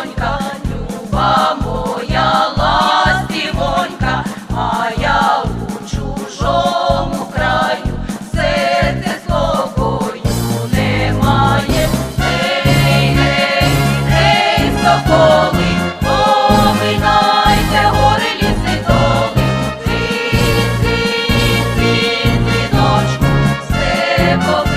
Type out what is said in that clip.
ластівонька, люба моя ластівонька, моя у чужому краю, серце спокою немає. Гей, гей, гей, поминайте гори ліси доли, ти, ти, ти, синочку, все.